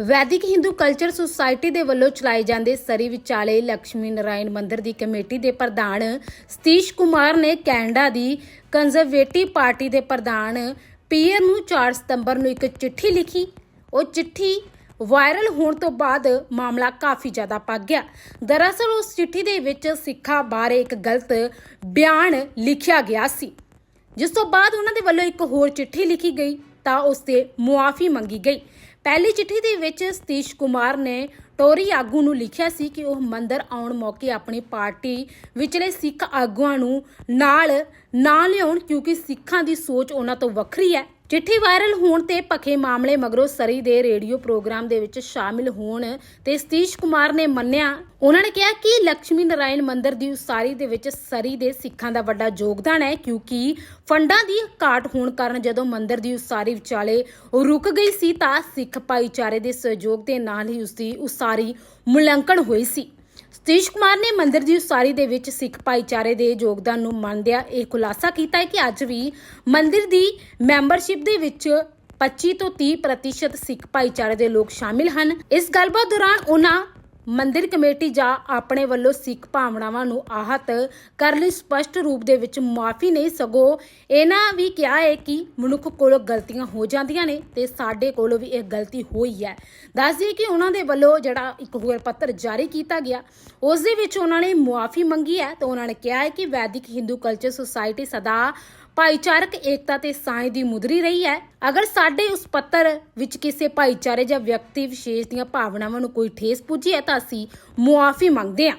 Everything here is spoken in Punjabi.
ਵੈਦਿਕ ਹਿੰਦੂ ਕਲਚਰ ਸੁਸਾਇਟੀ ਦੇ ਵੱਲੋਂ ਚਲਾਏ ਜਾਂਦੇ ਸਰੀ ਵਿਚਾਲੇ ਲక్ష్ਮੀ ਨਾਰਾਇਣ ਮੰਦਿਰ ਦੀ ਕਮੇਟੀ ਦੇ ਪ੍ਰਧਾਨ ਸਤੀਸ਼ ਕੁਮਾਰ ਨੇ ਕੈਨੇਡਾ ਦੀ ਕੰਜ਼ਰਵੇਟਿਵ ਪਾਰਟੀ ਦੇ ਪ੍ਰਧਾਨ ਪੀਅਰ ਨੂੰ 4 ਸਤੰਬਰ ਨੂੰ ਇੱਕ ਚਿੱਠੀ ਲਿਖੀ। ਉਹ ਚਿੱਠੀ ਵਾਇਰਲ ਹੋਣ ਤੋਂ ਬਾਅਦ ਮਾਮਲਾ ਕਾਫੀ ਜ਼ਿਆਦਾ ਪੱਕ ਗਿਆ। ਦਰਅਸਲ ਉਸ ਚਿੱਠੀ ਦੇ ਵਿੱਚ ਸਿੱਖਾਂ ਬਾਰੇ ਇੱਕ ਗਲਤ ਬਿਆਨ ਲਿਖਿਆ ਗਿਆ ਸੀ। ਜਿਸ ਤੋਂ ਬਾਅਦ ਉਹਨਾਂ ਦੇ ਵੱਲੋਂ ਇੱਕ ਹੋਰ ਚਿੱਠੀ ਲਿਖੀ ਗਈ ਤਾਂ ਉਸ ਤੇ ਮੁਆਫੀ ਮੰਗੀ ਗਈ। ਪਹਿਲੀ ਚਿੱਠੀ ਦੇ ਵਿੱਚ ਸਤੀਸ਼ ਕੁਮਾਰ ਨੇ ਟੋਰੀ ਆਗੂ ਨੂੰ ਲਿਖਿਆ ਸੀ ਕਿ ਉਹ ਮੰਦਰ ਆਉਣ ਮੌਕੇ ਆਪਣੀ ਪਾਰਟੀ ਵਿਚਲੇ ਸਿੱਖ ਆਗੂਆਂ ਨੂੰ ਨਾਲ ਨਾ ਲਿਆਉਣ ਕਿਉਂਕਿ ਸਿੱਖਾਂ ਦੀ ਸੋਚ ਉਹਨਾਂ ਤੋਂ ਵੱਖਰੀ ਹੈ। ਚਿੱਠੀ ਵਾਇਰਲ ਹੋਣ ਤੇ ਭਖੇ ਮਾਮਲੇ ਮਗਰੋਂ ਸਰੀ ਦੇ ਰੇਡੀਓ ਪ੍ਰੋਗਰਾਮ ਦੇ ਵਿੱਚ ਸ਼ਾਮਿਲ ਹੋਣ ਤੇ ਸਤੀਸ਼ ਕੁਮਾਰ ਨੇ ਮੰਨਿਆ। ਉਹਨਾਂ ਨੇ ਕਿਹਾ ਕਿ ਲక్ష్ਮੀ ਨਾਰਾਇਣ ਮੰਦਿਰ ਦੀ ਉਸਾਰੀ ਦੇ ਵਿੱਚ ਸਰੀ ਦੇ ਸਿੱਖਾਂ ਦਾ ਵੱਡਾ ਯੋਗਦਾਨ ਹੈ ਕਿਉਂਕਿ ਫੰਡਾਂ ਦੀ ਘਾਟ ਹੋਣ ਕਾਰਨ ਜਦੋਂ ਮੰਦਿਰ ਦੀ ਉਸਾਰੀ ਵਿਚਾਲੇ ਰੁਕ ਗਈ ਸੀ ਤਾਂ ਸਿੱਖ ਭਾਈਚਾਰੇ ਦੇ ਸਹਿਯੋਗ ਦੇ ਨਾਲ ਹੀ ਉਸ ਦੀ ਉਸਾਰੀ ਮੁਲੰਕਣ ਹੋਈ ਸੀ। ਸਤੀਸ਼ ਕੁਮਾਰ ਨੇ ਮੰਦਿਰ ਦੀ ਉਸਾਰੀ ਦੇ ਵਿੱਚ ਸਿੱਖ ਭਾਈਚਾਰੇ ਦੇ ਯੋਗਦਾਨ ਨੂੰ ਮੰਨਦਿਆਂ ਇਹ ਖੁਲਾਸਾ ਕੀਤਾ ਹੈ ਕਿ ਅੱਜ ਵੀ ਮੰਦਿਰ ਦੀ ਮੈਂਬਰਸ਼ਿਪ ਦੇ ਵਿੱਚ 25 ਤੋਂ 30% ਪ੍ਰਤੀਸ਼ਤ ਸਿੱਖ ਭਾਈਚਾਰੇ ਦੇ ਲੋਕ ਸ਼ਾਮਿਲ ਹਨ। ਇਸ ਗੱਲਬਾਤ ਦੌਰਾਨ ਉਹਨਾਂ ਮੰਦਿਰ ਕਮੇਟੀ ਜਾਂ ਆਪਣੇ ਵੱਲੋਂ ਸਿੱਖ ਭਾਵਨਾਵਾਂ ਨੂੰ ਆਹਤ ਕਰਨ ਲਈ ਸਪਸ਼ਟ ਰੂਪ ਦੇ ਵਿੱਚ ਮਾਫੀ ਨਹੀਂ, ਸਗੋਂ ਇਹਨਾਂ ਵੀ ਕਿਹਾ ਹੈ ਕਿ ਮਨੁੱਖ ਕੋਲੋਂ ਗਲਤੀਆਂ ਹੋ ਜਾਂਦੀਆਂ ਨੇ ਤੇ ਸਾਡੇ ਕੋਲੋਂ ਵੀ ਇਹ ਗਲਤੀ ਹੋਈ ਹੈ। ਦੱਸ ਦਈਏ ਕਿ ਉਹਨਾਂ ਦੇ ਵੱਲੋਂ ਜਿਹੜਾ ਇੱਕ ਹੋਰ ਪੱਤਰ ਜਾਰੀ ਕੀਤਾ ਗਿਆ, ਉਸ ਦੇ ਵਿੱਚ ਉਹਨਾਂ ਨੇ ਮੁਆਫੀ ਮੰਗੀ ਹੈ ਤੇ ਉਹਨਾਂ ਨੇ ਕਿਹਾ ਹੈ ਕਿ ਵੈਦਿਕ ਹਿੰਦੂ ਕਲਚਰ ਸੁਸਾਇਟੀ ਸਦਾ ਭਾਈਚਾਰਕ ਏਕਤਾ ਤੇ ਸਾਂਝ ਦੀ ਮੁਦਰੀ ਰਹੀ ਹੈ। ਅਗਰ ਸਾਡੇ ਉਸ ਪੱਤਰ ਵਿੱਚ ਕਿਸੇ ਭਾਈਚਾਰੇ ਜਾਂ ਵਿਅਕਤੀ ਵਿਸ਼ੇਸ਼ ਦੀਆਂ ਭਾਵਨਾਵਾਂ ਨੂੰ ਕੋਈ ਠੇਸ ਪੁੱਜੀ ਹੈ ਤਾਂ ਅਸੀਂ ਮੁਆਫੀ ਮੰਗਦੇ ਹਾਂ।